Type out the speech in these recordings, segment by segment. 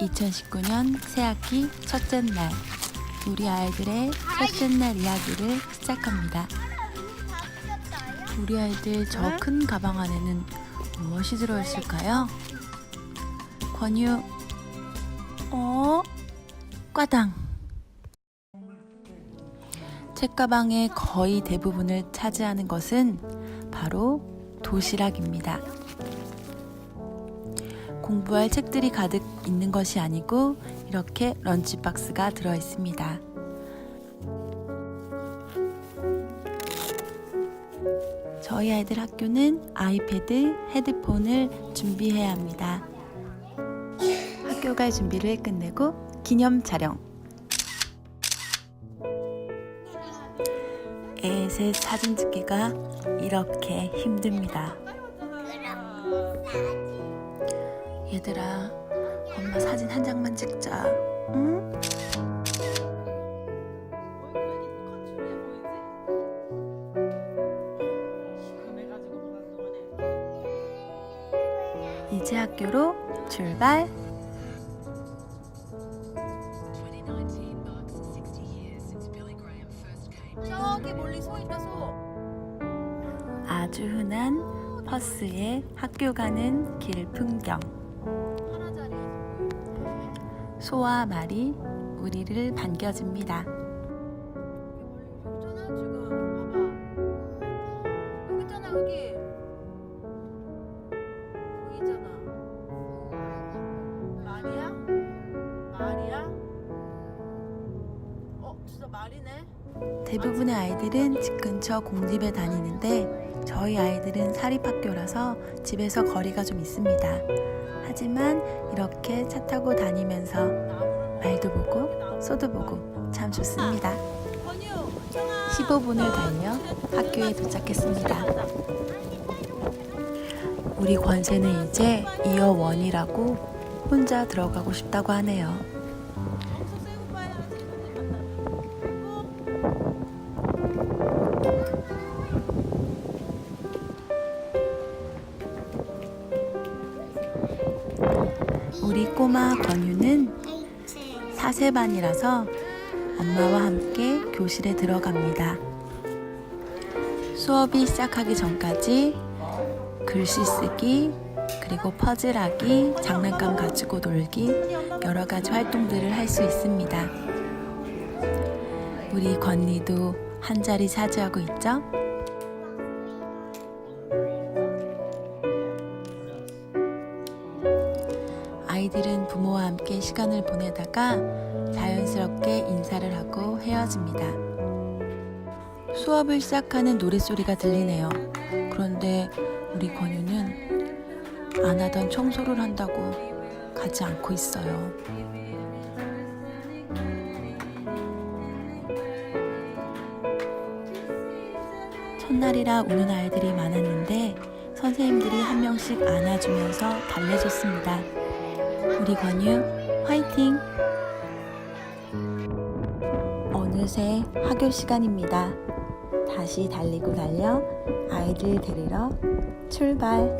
2019년 새학기 첫째 날 우리 아이들의 첫째 날 이야기를 시작합니다. 우리 아이들 저 큰 가방 안에는 무엇이 들어있을까요? 권유 어? 과당 책가방의 거의 대부분을 차지하는 것은 바로 도시락입니다. 공부할 책들이 가득 있는 것이 아니고 이렇게 런치박스가 들어 있습니다. 저희 아이들 학교는 아이패드, 헤드폰을 준비해야 합니다. 학교 갈 준비를 끝내고 기념 촬영. 애셋 사진 찍기가 이렇게 힘듭니다. 얘들아, 엄마 사진 한 장만 찍자. 응? 이제 학교로 출발. 저기 멀리 소 있다 소. 아주 흔한 버스에 학교 가는 길 풍경. 소와 말이 우리를 반겨줍니다. 여기. 봐봐. 여기 있잖아. 여기 대부분의 아이들은 집 근처 공집에 다니는데 저희 아이들은 사립학교라서 집에서 거리가 좀 있습니다. 하지만 이렇게 차 타고 다니면서 말도 보고 소도 보고 참 좋습니다. 권유, 청아. 15분을 달려 학교에 도착했습니다. 우리 권세는 이제 이어 원이라고 혼자 들어가고 싶다고 하네요. 꼬마 권유는 사세반이라서 엄마와 함께 교실에 들어갑니다. 수업이 시작하기 전까지 글씨 쓰기, 그리고 퍼즐하기, 장난감 가지고 놀기, 여러 가지 활동들을 할 수 있습니다. 우리 건니도 한 자리 차지하고 있죠? 아이들은 부모와 함께 시간을 보내다가 자연스럽게 인사를 하고 헤어집니다. 수업을 시작하는 노랫소리가 들리네요. 그런데 우리 권유는 안 하던 청소를 한다고 가지 않고 있어요. 첫날이라 우는 아이들이 많았는데 선생님들이 한 명씩 안아주면서 달래줬습니다. 우리 권유 화이팅! 어느새 학교 시간입니다. 다시 달리고 달려 아이들 데리러 출발!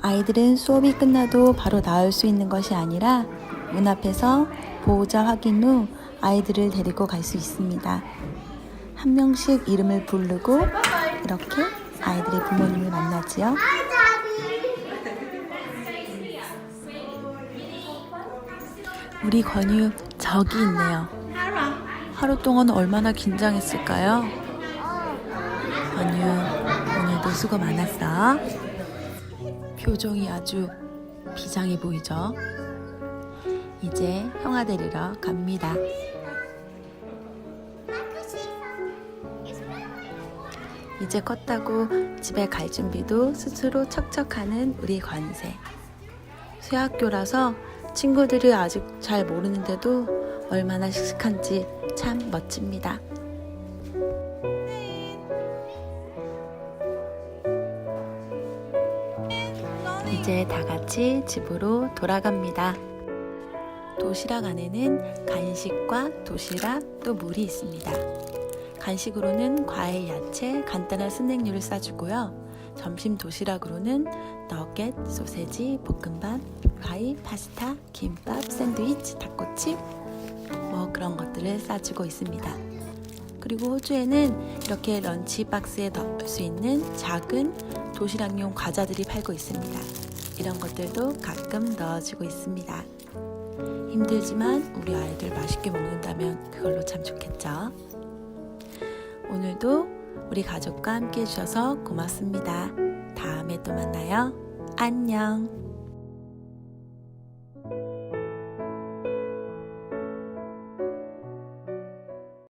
아이들은 수업이 끝나도 바로 나올 수 있는 것이 아니라 문 앞에서 보호자 확인 후 아이들을 데리고 갈 수 있습니다. 한 명씩 이름을 부르고 이렇게 아이들의 부모님을 만나지요. 우리 권유 저기 있네요. 하루 동안 얼마나 긴장했을까요? 권유 오늘도 수고 많았어. 표정이 아주 비장해 보이죠? 이제 형아 데리러 갑니다. 이제 컸다고 집에 갈 준비도 스스로 척척하는 우리 관세. 새학교라서 친구들이 아직 잘 모르는데도 얼마나 씩씩한지 참 멋집니다. 이제 다 같이 집으로 돌아갑니다. 도시락 안에는 간식과 도시락 또 물이 있습니다. 간식으로는 과일, 야채, 간단한 스낵류를 싸주고요. 점심 도시락으로는 너겟, 소세지, 볶음밥, 과일, 파스타, 김밥, 샌드위치, 닭꼬치 뭐 그런 것들을 싸주고 있습니다. 그리고 호주에는 이렇게 런치 박스에 넣을 수 있는 작은 도시락용 과자들이 팔고 있습니다. 이런 것들도 가끔 넣어주고 있습니다. 힘들지만 우리 아이들 맛있게 먹는다면 그걸로 참 좋겠죠. 오늘도 우리 가족과 함께 해주셔서 고맙습니다. 다음에 또 만나요. 안녕.